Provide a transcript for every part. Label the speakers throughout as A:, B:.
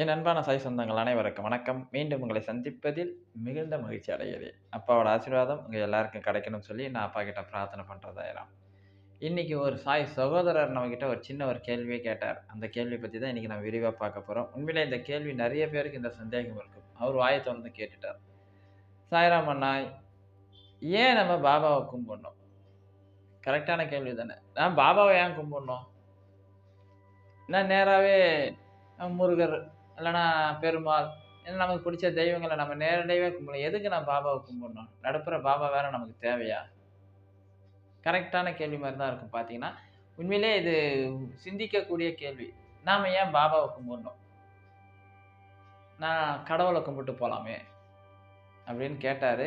A: என் அன்பான சாய் சொந்தங்கள் அனைவருக்கும் வணக்கம். மீண்டும் உங்களை சந்திப்பதில் மிகுந்த மகிழ்ச்சி அடைகிறேன். அப்பாவோட ஆசீர்வாதம் உங்கள் எல்லாருக்கும் கிடைக்கணும்னு சொல்லி நான் அப்பா கிட்ட பிரார்த்தனை பண்ணுறதாயிரம் இன்னைக்கு ஒரு சாய் சகோதரர் நம்மக்கிட்ட ஒரு சின்ன ஒரு கேள்வியை கேட்டார். அந்த கேள்வி பற்றி தான் இன்றைக்கி நம்ம விரிவாக பார்க்க போகிறோம் உண்மையிலே இந்த கேள்வி நிறைய பேருக்கு இந்த சந்தேகம் இருக்கும் அவர் வாயை திறந்து கேட்டுட்டார். சாய்ராம் அண்ணா ஏன் நம்ம பாபாவை கும்பிடணும்? கரெக்டான கேள்வி தானே. நான் பாபாவை ஏன் கும்பிடணும்? நான் நேராகவே முருகர் இல்லைன்னா பெருமாள் இல்லை நமக்கு பிடிச்ச தெய்வங்களை நம்ம நேரடியாகவே கும்பிடணும். எதுக்கு நான் பாபாவை கும்பிடணும்? நடுப்புற பாபா வேற நமக்கு தேவையா? கரெக்டான கேள்வி மாதிரி தான் இருக்கும் பார்த்தீங்கன்னா. உண்மையிலே இது சிந்திக்கக்கூடிய கேள்வி. நாம் ஏன் பாபாவை கும்பிடணும்? நான் கடவுளை கும்பிட்டு போகலாமே அப்படின்னு கேட்டார்.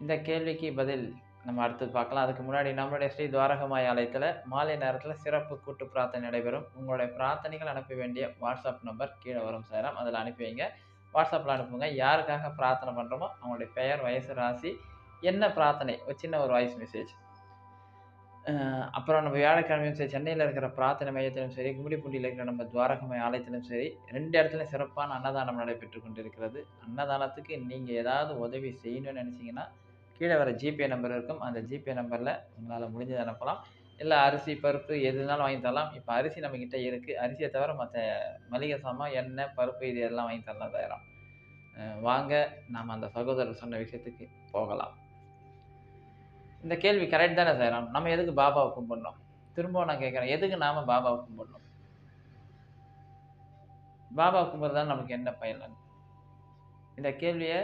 A: இந்த கேள்விக்கு பதில் நம்ம அடுத்து பார்க்கலாம். அதுக்கு முன்னாடி நம்மளுடைய ஸ்ரீ துவாரகமாய் ஆலயத்தில் மாலை நேரத்தில் சிறப்பு கூட்டு பிரார்த்தனை நடைபெறும். உங்களுடைய பிரார்த்தனைகள் அனுப்ப வேண்டிய வாட்ஸ்அப் நம்பர் கீழே வரும் சேரம் அதில் அனுப்பி வைங்க. வாட்ஸ்அப்பில் அனுப்புங்க. யாருக்காக பிரார்த்தனை பண்ணுறோமோ அவங்களுடைய பெயர் வயசு ராசி என்ன பிரார்த்தனை? ஒரு சின்ன ஒரு வாய்ஸ் மெசேஜ் அப்புறம் நம்ம வியாழக்கிழமையும் சரி சென்னையில் இருக்கிற பிரார்த்தனை மையத்திலும் சரி கும்மிடிப்பூண்டியில் இருக்கிற நம்ம துவாரகமய ஆலயத்திலும் சரி ரெண்டு இடத்துலையும் சிறப்பான அன்னதானம் நடைபெற்று கொண்டிருக்கிறது. அன்னதானத்துக்கு நீங்கள் ஏதாவது உதவி செய்யணும்னு நினச்சிங்கன்னா கீழே வர ஜிபே நம்பர் இருக்கும். அந்த ஜிபே நம்பரில் உங்களால் முடிஞ்சதை அனுப்பலாம். இல்லை அரிசி பருப்பு எதுனாலும் வாங்கி தரலாம். இப்போ அரிசி நம்மக்கிட்ட இருக்குது அரிசியை தவிர மற்ற மளிகை சாமான் எண்ணெய் பருப்பு இது எல்லாம் வாங்கி தரலாம் தயாரம் வாங்க நாம் அந்த சகோதரர் சொன்ன விஷயத்துக்கு போகலாம். இந்த கேள்வி கரெக்ட் தானே செய்கிறோம் நம்ம எதுக்கு பாபாவை கும்பிடணும்? திரும்பவும் நான் கேட்குறேன். எதுக்கு நாம் பாபாவை கும்பிடணும்? பாபா கும்பிட்றதால நமக்கு என்ன பயன்? இந்த கேள்வியை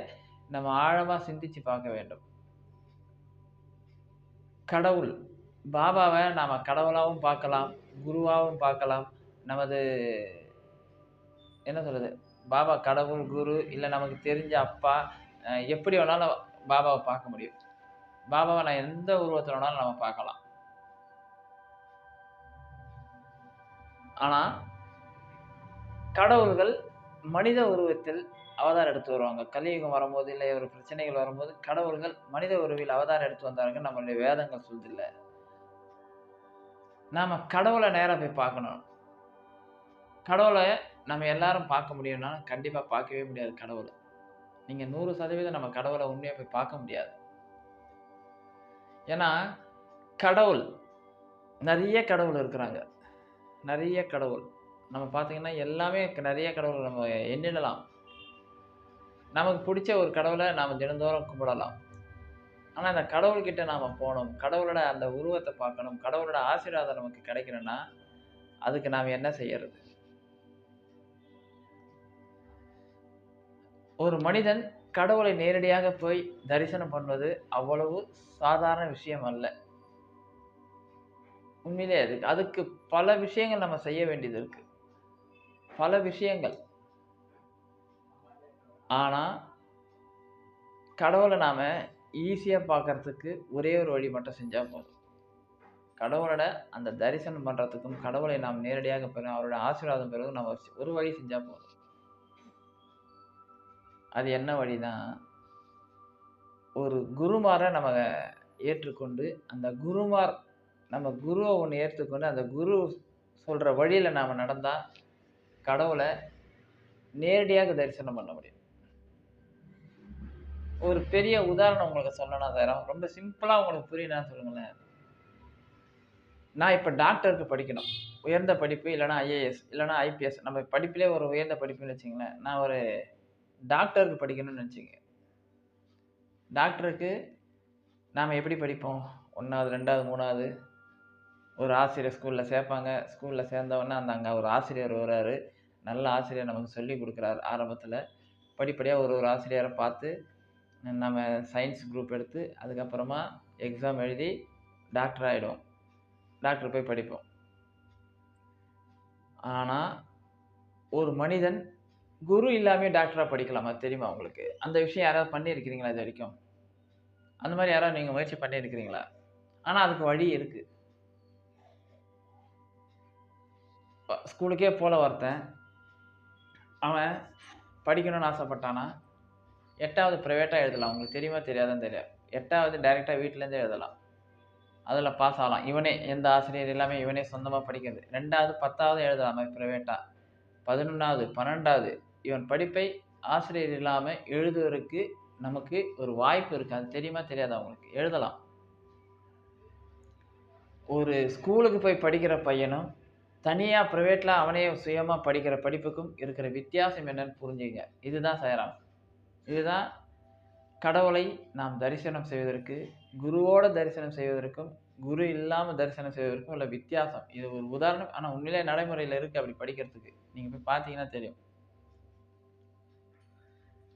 A: நம்ம ஆழமாக சிந்திச்சு பார்க்க வேண்டும். கடவுள். பாபாவை நாம் கடவுளாகவும் பார்க்கலாம் குருவாகவும் பார்க்கலாம். நமது என்ன சொல்கிறது பாபா கடவுள் குரு இல்லை நமக்கு தெரிஞ்ச அப்பா எப்படி வேணாலும் பாபாவை பார்க்க முடியும். பாபாவை நான் எந்த உருவத்தில் வேணாலும் நம்ம பார்க்கலாம். ஆனால் கடவுள்கள் மனித உருவத்தில் அவதாரம் எடுத்து வருவாங்க. கலியுகம் வரும்போது இல்லை ஒரு பிரச்சனைகள் வரும்போது கடவுள்கள் மனித உருவில் அவதாரம் எடுத்து வந்தாருங்க. நம்மளுடைய வேதங்கள் சொல்தில்லை நாம் கடவுளை நேராக போய் பார்க்கணும். கடவுளை நம்ம எல்லாரும் பார்க்க முடியும்னா கண்டிப்பாக பார்க்கவே முடியாது கடவுளை. நீங்கள் நூறு சதவீதம் நம்ம கடவுளை உண்மையாக போய் பார்க்க முடியாது. ஏன்னா கடவுள் நிறைய கடவுள் இருக்கிறாங்க. நிறைய கடவுள். நம்ம பார்த்தீங்கன்னா எல்லாமே நிறைய கடவுள் நம்ம எண்ணிடலாம். நமக்கு பிடிச்ச ஒரு கடவுளை நாம் தினந்தோறும் கும்பிடலாம். ஆனால் அந்த கடவுள்கிட்ட நாம் போகணும். கடவுளோட அந்த உருவத்தை பார்க்கணும். கடவுளோட ஆசீர்வாதம் நமக்கு கிடைக்கணும்னா அதுக்கு நாம் என்ன செய்யறது? ஒரு மனிதன் கடவுளை நேரடியாக போய் தரிசனம் பண்ணுவது அவ்வளவு சாதாரண விஷயம் அல்ல. உண்மையிலே அதுக்கு அதுக்கு பல விஷயங்கள் நம்ம செய்ய வேண்டியது இருக்கு. பல விஷயங்கள். ஆனால் கடவுளை நாம் ஈஸியாக பார்க்கறதுக்கு ஒரே ஒரு வழி மட்டும் செஞ்சால் போதும். கடவுளோட அந்த தரிசனம் பண்ணுறதுக்கும் கடவுளை நாம் நேரடியாக பெறும் அவரோட ஆசீர்வாதம் பெறுவதும் நம்ம ஒரு வழி செஞ்சால் போதும். அது என்ன வழினா ஒரு குருமாரை நம்ம ஏற்றுக்கொண்டு அந்த குருமார் நம்ம குருவை ஒன்று ஏற்றுக்கொண்டு அந்த குரு சொல்கிற வழியில் நாம் நடந்தால் கடவுளை நேரடியாக தரிசனம் பண்ண முடியும். ஒரு பெரிய உதாரணம் உங்களுக்கு சொல்லணும் தரம் ரொம்ப சிம்பிளாக உங்களுக்கு புரியணும் சொல்லுங்களேன். நான் இப்போ டாக்டருக்கு படிக்கணும். உயர்ந்த படிப்பு இல்லைனா ஐஏஎஸ் இல்லைனா ஐபிஎஸ் நம்ம படிப்பிலே ஒரு உயர்ந்த படிப்புன்னு வச்சிங்களேன் நான் ஒரு டாக்டருக்கு படிக்கணும்னு நினச்சிங்க டாக்டருக்கு நாம் எப்படி படிப்போம்? ஒன்றாவது ரெண்டாவது மூணாவது. ஒரு ஆசிரியர் ஸ்கூலில் சேர்ப்பாங்க. ஸ்கூலில் சேர்ந்தவொடனே அந்த அங்கே ஒரு ஆசிரியர் வர்றாரு நல்ல ஆசிரியர் நமக்கு சொல்லி கொடுக்குறாரு ஆரம்பத்தில். படிப்படியாக ஒரு ஒரு ஆசிரியரை பார்த்து நம்ம சயின்ஸ் குரூப் எடுத்து அதுக்கப்புறமா எக்ஸாம் எழுதி டாக்டர் ஆகிடும் டாக்டர் போய் படிப்போம். ஆனால் ஒரு மனிதன் குரு இல்லாமல் டாக்டராக படிக்கலாமா தெரியுமா உங்களுக்கு? அந்த விஷயம் யாராவது பண்ணியிருக்கிறீங்களா இது வரைக்கும்? அந்த மாதிரி யாராவது நீங்கள் முயற்சி பண்ணியிருக்கிறீங்களா? ஆனால் அதுக்கு வழி இருக்குது ஸ்கூலுக்கே போல ஒருத்தன். அவன் படிக்கணும்னு ஆசைப்பட்டானா? எட்டாவது ப்ரைவேட்டாக எழுதலாம். உங்களுக்கு தெரியுமா தெரியாதுன்னு தெரியாது. எட்டாவது டைரெக்டாக வீட்டிலேருந்தே எழுதலாம். அதில் பாஸ் ஆகலாம். இவனே எந்த ஆசிரியர் எல்லாமே இவனே சொந்தமாக படிக்கிறது. ரெண்டாவது பத்தாவது எழுதலாம். ப்ரைவேட்டாக பதினொன்றாவது பன்னெண்டாவது இவன் படிப்பை ஆசிரியர் இல்லாமல் எழுதுவதற்கு நமக்கு ஒரு வாய்ப்பு இருக்குது அது தெரியுமா தெரியாது அவங்களுக்கு எழுதலாம். ஒரு ஸ்கூலுக்கு போய் படிக்கிற பையனும் தனியாக ப்ரைவேட்டில் அவனே சுயமாக படிக்கிற படிப்புக்கும் இருக்கிற வித்தியாசம் என்னன்னு புரிஞ்சுங்க. இதுதான் செய்கிறான் இதுதான் கடவுளை நாம் தரிசனம் செய்வதற்கு குருவோட தரிசனம் செய்வதற்கும் குரு இல்லாமல் தரிசனம் செய்வதற்கும் உள்ள வித்தியாசம். இது ஒரு உதாரணம். ஆனால் உண்மையிலே நடைமுறையில் இருக்குது அப்படி படிக்கிறதுக்கு. நீங்கள் போய் பார்த்தீங்கன்னா தெரியும்.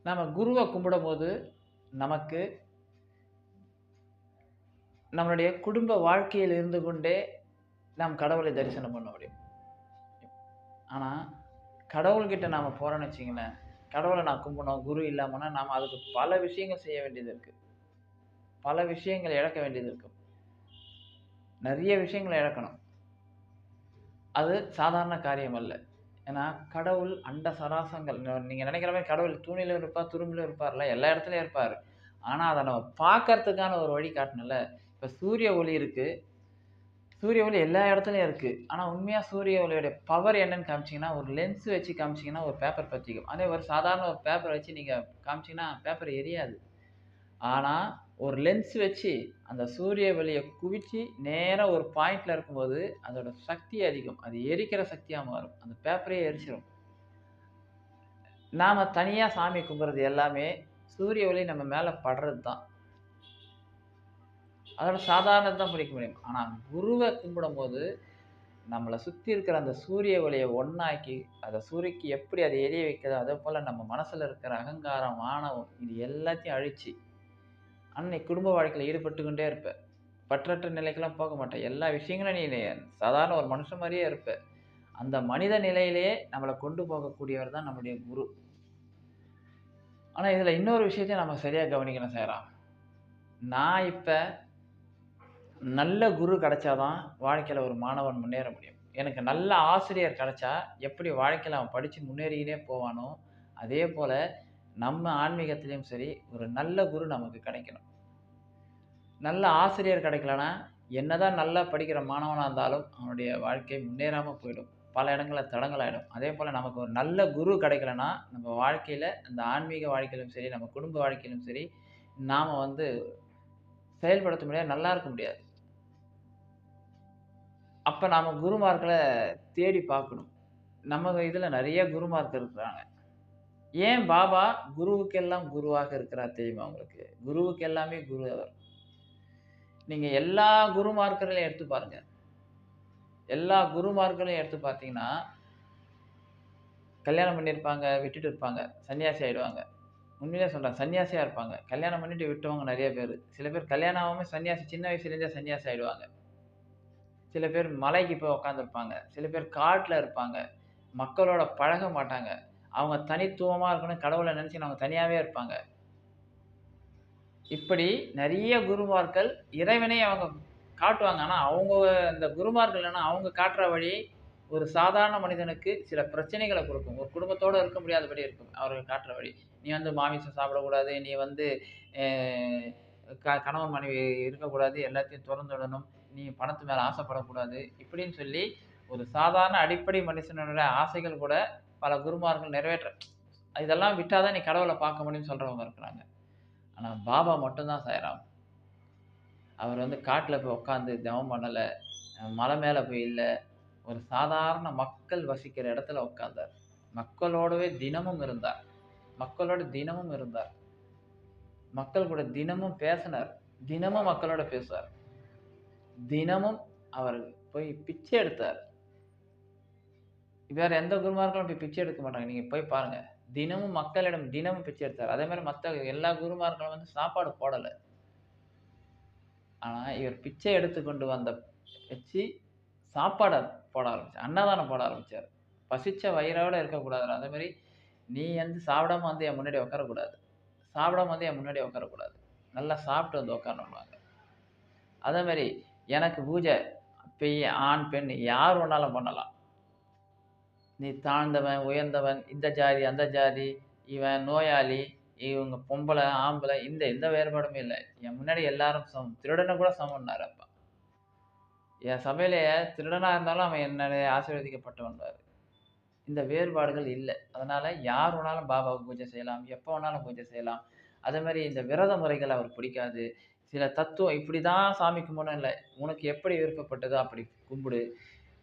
A: நம்ம குருவை கும்பிடும் போது நமக்கு நம்மளுடைய குடும்ப வாழ்க்கையில் இருந்து கொண்டே நாம் கடவுளை தரிசனம் பண்ண முடியும். ஆனால் கடவுள்கிட்ட நாம் போகிறோன்னு வச்சிங்களேன் கடவுளை நான் கும்பிடணும் குரு இல்லாமன்னா நாம் அதுக்கு பல விஷயங்கள் செய்ய வேண்டியது இருக்குது பல விஷயங்கள் இழக்க வேண்டியது இருக்கும் நிறைய விஷயங்களை இழக்கணும். அது சாதாரண காரியம் அல்ல. ஏன்னா கடவுள் அண்ட சராசங்கள். நீங்கள் நினைக்கிற மாதிரி கடவுள் தூணிலும் இருப்பார் துரும்பிலும் இருப்பார்ல எல்லா இடத்துலையும் இருப்பார். ஆனால் அதை நம்ம பார்க்கறதுக்கான ஒரு வழி காட்டணும்ல இப்போ சூரிய ஒளி இருக்குது சூரிய ஒளி எல்லா இடத்துலையும் இருக்குது ஆனால் உண்மையாக சூரிய ஒளியோடைய பவர் என்னன்னு காமிச்சிங்கன்னா ஒரு லென்ஸ் வச்சு காமிச்சிங்கன்னா ஒரு பேப்பர் பற்றிக்கும் அதே ஒரு சாதாரண ஒரு பேப்பர் வச்சு நீங்கள் காமிச்சிங்கன்னா பேப்பர் எரியாது. ஆனால் ஒரு லென்ஸ் வச்சு அந்த சூரிய ஒளியை குவிச்சு நேராக ஒரு பாயிண்டில் இருக்கும்போது அதோட சக்தி அதிகம். அது எரிக்கிற சக்தியாக மாறும். அந்த பேப்பரே எரிச்சிடும் நாம் தனியாக சாமி கும்பிட்றது எல்லாமே சூரிய ஒளி நம்ம மேலே படுறது தான் அதோட சாதாரணத்தை தான் பிடிக்க முடியும். ஆனால் குருவை கும்பிடும்போது நம்மளை சுற்றி இருக்கிற அந்த சூரிய ஒளியை ஒன்றாக்கி அதை சூரியக்கு எப்படி அதை எரிய வைக்கிறதோ அதே போல் நம்ம மனசில் இருக்கிற அகங்காரம் ஆணவம் இது எல்லாத்தையும் அழிச்சு அன்னைக்கு குடும்ப வாழ்க்கையில் ஈடுபட்டு கொண்டே இருப்பேன் பற்றற்ற நிலைக்கெல்லாம் போக மாட்டேன். எல்லா விஷயங்களும் நீ சாதாரண ஒரு மனுஷன் மாதிரியே இருப்ப. அந்த மனித நிலையிலேயே நம்மளை கொண்டு போகக்கூடியவர் தான் நம்முடைய குரு. ஆனால் இதில் இன்னொரு விஷயத்தையும் நம்ம சரியாக கவனிக்கணும் செய்கிறோம் நான் இப்போ நல்ல குரு கிடைச்சாதான் வாழ்க்கையில் ஒரு மாணவன் முன்னேற முடியும். எனக்கு நல்ல ஆசிரியர் கிடைச்சா எப்படி வாழ்க்கையில் அவன் படித்து முன்னேறினே போவானோ அதே போல் நம்ம ஆன்மீகத்திலையும் சரி ஒரு நல்ல குரு நமக்கு கிடைக்கணும். நல்ல ஆசிரியர் கிடைக்கலனா என்னதான் நல்லா படிக்கிற மாணவனாக இருந்தாலும் அவனுடைய வாழ்க்கை முன்னேறாமல் போயிடும். பல இடங்களில் தடங்களாயிடும் அதே போல் நமக்கு ஒரு நல்ல குரு கிடைக்கலனா நம்ம வாழ்க்கையில் அந்த ஆன்மீக வாழ்க்கையிலும் சரி நம்ம குடும்ப வாழ்க்கையிலும் சரி நாம் வந்து செயல்படுத்த முடியாது நல்லா இருக்க முடியாது. அப்போ நாம் குருமார்களை தேடி பார்க்கணும். நம்ம இதில் நிறைய குருமார்கள் இருக்கிறாங்க. ஏன் பாபா குருவுக்கெல்லாம் குருவாக இருக்கிறார் தெரியுமா உங்களுக்கு? குருவுக்கு எல்லாமே குரு அவர். நீங்கள் எல்லா குருமார்களையும் எடுத்து பாருங்கள் எல்லா குருமார்களையும் எடுத்து பார்த்தீங்கன்னா கல்யாணம் பண்ணியிருப்பாங்க விட்டுட்டு இருப்பாங்க சன்னியாசி ஆயிடுவாங்க. உண்மையிலே சொல்கிறேன் சன்னியாசியாக இருப்பாங்க. கல்யாணம் பண்ணிட்டு விட்டவங்க நிறைய பேர். சில பேர் கல்யாணம் ஆகாமல் சன்னியாசி சின்ன வயசுலேருந்தே சன்னியாசி ஆகிடுவாங்க சில பேர் மலைக்கு போய் உட்காந்துருப்பாங்க சில பேர் காட்டில் இருப்பாங்க. மக்களோட பழக மாட்டாங்க. அவங்க தனித்துவமாக இருக்கணும் கடவுளை நினச்சி அவங்க தனியாகவே இருப்பாங்க. இப்படி நிறைய குருமார்கள் இறைவனை அவங்க காட்டுவாங்க. ஆனால் அவங்க இந்த குருமார்கள் இல்லைன்னா அவங்க காட்டுற வழி ஒரு சாதாரண மனிதனுக்கு சில பிரச்சனைகளை கொடுக்கும். ஒரு குடும்பத்தோடு இருக்க முடியாதபடி இருக்கும். அவர்கள் காட்டுற வழி. நீ வந்து மாமிசம் சாப்பிடக்கூடாது. நீ வந்து க கணவன் மனைவி இருக்கக்கூடாது. எல்லாத்தையும் திறந்துடணும். நீ பணத்து மேலே ஆசைப்படக்கூடாது இப்படின்னு சொல்லி ஒரு சாதாரண அடிப்படை மனுஷனோட ஆசைகள் கூட பல குருமார்கள் நிறைவேற்ற இதெல்லாம் விட்டாதான் நீ கடவுளை பார்க்க முடியும்னு சொல்கிறவங்க இருக்கிறாங்க. ஆனால் பாபா மட்டும்தான் செய்கிறான் அவர் வந்து காட்டில் போய் உட்காந்து தவம் பண்ணலை மலை மேலே போய் இல்லை ஒரு சாதாரண மக்கள் வசிக்கிற இடத்துல உட்காந்தார் மக்களோடவே தினமும் இருந்தார். மக்களோட தினமும் இருந்தார். மக்கள் கூட தினமும் பேசினார். தினமும் மக்களோட பேசுவார். தினமும் அவர் போய் பிச்சை எடுத்தார். வேறு எந்த குருமார்களும் போய் பிச்சை எடுக்க மாட்டாங்க. நீங்கள் போய் பாருங்கள் தினமும் மக்களிடம் தினமும் பிச்சை எடுத்தார். அதே மாதிரி மற்ற எல்லா குருமார்களும் வந்து சாப்பாடு போடலை. ஆனால் இவர் பிச்சை எடுத்து கொண்டு வந்த வச்சு சாப்பாடை போட ஆரம்பிச்சார். அன்னதானம் போட ஆரம்பித்தார் பசிச்ச வயிறோட இருக்கக்கூடாது. அதே மாதிரி நீ வந்து சாப்பிடாம வந்து என் முன்னாடி உட்காரக்கூடாது. சாப்பிடாம வந்து என் முன்னாடி உட்காரக்கூடாது. நல்லா சாப்பிட்டு வந்து உட்காரணும்பாங்க. அதே மாதிரி எனக்கு பூஜை பெய் ஆண் பெண் யார் வேணாலும் பண்ணலாம் நீ தாழ்ந்தவன் உயர்ந்தவன் இந்த ஜாதி அந்த ஜாதி இவன் நோயாளி இவங்க பொம்பளை ஆம்பளை இந்த எந்த வேறுபாடுமே இல்லை என் முன்னாடி எல்லாரும் சமம் திருடனை கூட சமன்னார் அப்பா என் சபையில திருடனாக இருந்தாலும் அவன் என்னுடைய ஆசீர்வதிக்கப்பட்டவன்பாரு இந்த வேறுபாடுகள் இல்லை அதனால் யார் வேணாலும் பாபாவுக்கு பூஜை செய்யலாம். எப்போ வேணாலும் பூஜை செய்யலாம். அதே மாதிரி இந்த விரத முறைகள் அவர் பிடிக்காது. சில தத்துவம் இப்படி தான் சாமி கும்பிடணும் இல்லை உனக்கு எப்படி விருப்பப்பட்டதோ அப்படி கும்பிடு.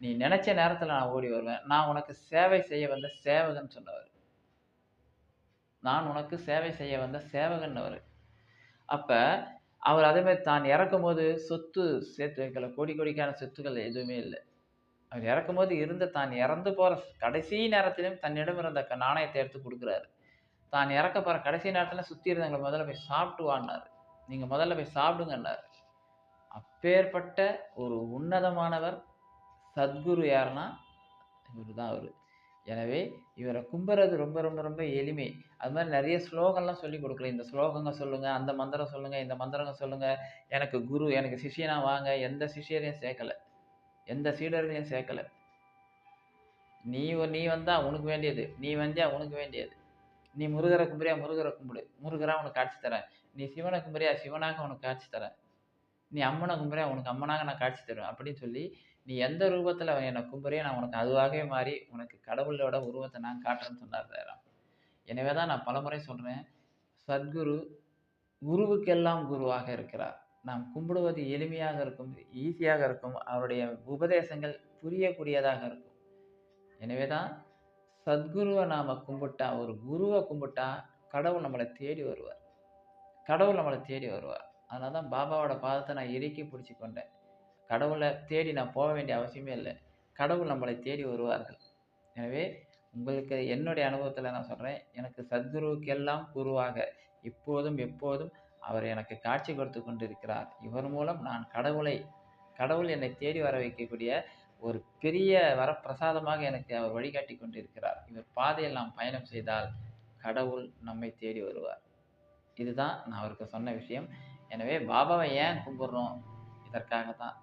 A: நீ நினச்ச நேரத்தில் நான் ஓடி வருவேன். நான் உனக்கு சேவை செய்ய வந்த சேவகன் சொன்னவர் நான் உனக்கு சேவை செய்ய வந்த சேவகன்னவரு. அப்போ அவர் அதேமாதிரி தான் இறக்கும்போது சொத்து சேர்த்து வைக்கல. கோடி கோடிக்கான சொத்துக்கள் எதுவுமே இல்லை அவர் இறக்கும்போது இருந்த தான் இறந்து போகிற கடைசி நேரத்திலும் தன்னிடம் இருந்த க எடுத்து கொடுக்குறாரு தான் இறக்க போகிற கடைசி நேரத்தில் சுற்றி இருந்தவங்களை முதல்ல போய் சாப்பிட்டு வாடினார் நீங்கள் முதல்ல போய் சாப்பிடுங்கன்னார் அப்பேற்பட்ட ஒரு உன்னதமானவர் சத்குரு யாருன்னா, இவரு தான் அவர் எனவே இவரை கும்புறது ரொம்ப ரொம்ப ரொம்ப எளிமை. அது மாதிரி நிறைய ஸ்லோகம்லாம் சொல்லிக் கொடுக்கல இந்த ஸ்லோகங்க சொல்லுங்கள் அந்த மந்திரம் சொல்லுங்கள் இந்த மந்திரங்க சொல்லுங்கள் எனக்கு குரு, எனக்கு சிஷ்யனா வாங்க. எந்த சிஷ்யரையும் சேர்க்கல. எந்த சீடர்களையும் சேர்க்கல. நீ நீ வந்தால் உனக்கு வேண்டியது. நீ வந்தியா உனக்கு வேண்டியது. நீ முருகரை கும்பிடியா முருகரை கும்பிடு. முருகரா உனக்கு காட்சி தரேன். நீ சிவனை கும்புறியா சிவனாக உனக்கு காட்சி தரேன். நீ அம்மனை கும்புறியா உனக்கு அம்மனாக நான் காட்சி தருவேன். அப்படின்னு சொல்லி, நீ எந்த ரூபத்தில் என்னை கும்புறியோ நான் உனக்கு அதுவாகவே மாறி உனக்கு கடவுளோட உருவத்தை நான் காட்டுறேன்னு சொன்னார் சாய்ராம். எனவே தான் நான் பலமுறை சொல்கிறேன் சத்குரு குருவுக்கெல்லாம் குருவாக இருக்கிறார். நாம் கும்பிடுவது எளிமையாக இருக்கும், ஈஸியாக இருக்கும். அவருடைய உபதேசங்கள் புரியக்கூடியதாக இருக்கும். எனவே தான் சத்குருவை நாம் கும்பிட்டா, ஒரு குருவை கும்பிட்டா கடவுள் நம்மளை தேடி வருவார். கடவுள் நம்மளை தேடி வருவார். அதனால தான் பாபாவோட பாதத்தை நான் இறுக்கி பிடிச்சி கொண்டேன். கடவுளை தேடி நான் போக வேண்டிய அவசியமே இல்லை கடவுள் நம்மளை தேடி வருவார்கள். எனவே உங்களுக்கு என்னுடைய அனுபவத்தில் நான் சொல்கிறேன் எனக்கு சத்குருவுக்கெல்லாம் குருவாக இப்போதும், எப்போதும் அவர் எனக்கு காட்சி கொடுத்து கொண்டிருக்கிறார். இவர் மூலம் நான் கடவுளை கடவுள் என்னை தேடி வர வைக்கக்கூடிய ஒரு பெரிய வரப்பிரசாதமாக எனக்கு அவர் வழிகாட்டி கொண்டிருக்கிறார். இவர் பாதையில் நாம் பயணம் செய்தால் கடவுள் நம்மை தேடி வருவார். இதுதான் நான் அவருக்கு சொன்ன விஷயம். எனவே பாபாவை ஏன் கும்பிட்றோம் இதற்காக தான்.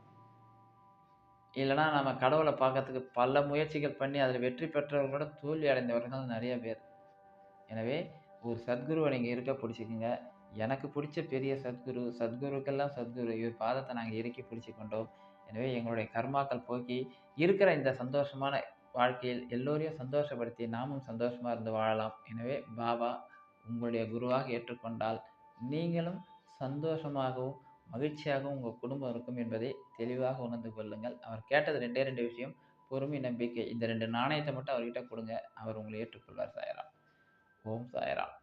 A: இல்லைனா நம்ம கடவுளை பார்க்கறதுக்கு பல முயற்சிகள் பண்ணி அதில் வெற்றி பெற்றவர்களோட தோல்வி அடைந்தவர்கள் நிறைய பேர். எனவே ஒரு சத்குருவை நீங்கள் இருக்க பிடிச்சிக்கோங்க எனக்கு பிடிச்ச பெரிய சத்குரு, சத்குருக்கெல்லாம் சத்குரு இவர் பாதத்தை நாங்கள் இறுக்கி பிடிச்சி கொண்டோம். எனவே எங்களுடைய கர்மாக்கள் போக்கி, இருக்கிற இந்த சந்தோஷமான வாழ்க்கையில் எல்லோரையும் சந்தோஷப்படுத்தி நாமும் சந்தோஷமாக இருந்து வாழலாம். எனவே பாபா உங்களுடைய குருவாக ஏற்றுக்கொண்டால், நீங்களும் சந்தோஷமாகவும், மகிழ்ச்சியாகவும் உங்கள் குடும்பம் இருக்கும் என்பதை தெளிவாக உணர்ந்து கொள்ளுங்கள். அவர் கேட்டது 2டே 2 விஷயம். பொறுமை, நம்பிக்கை. இந்த ரெண்டு நாணயத்தை மட்டும் அவர்கிட்ட கொடுங்க அவர் உங்களை ஏற்றுக்கொள்வார் சாயராம் ஓம் சாயராம்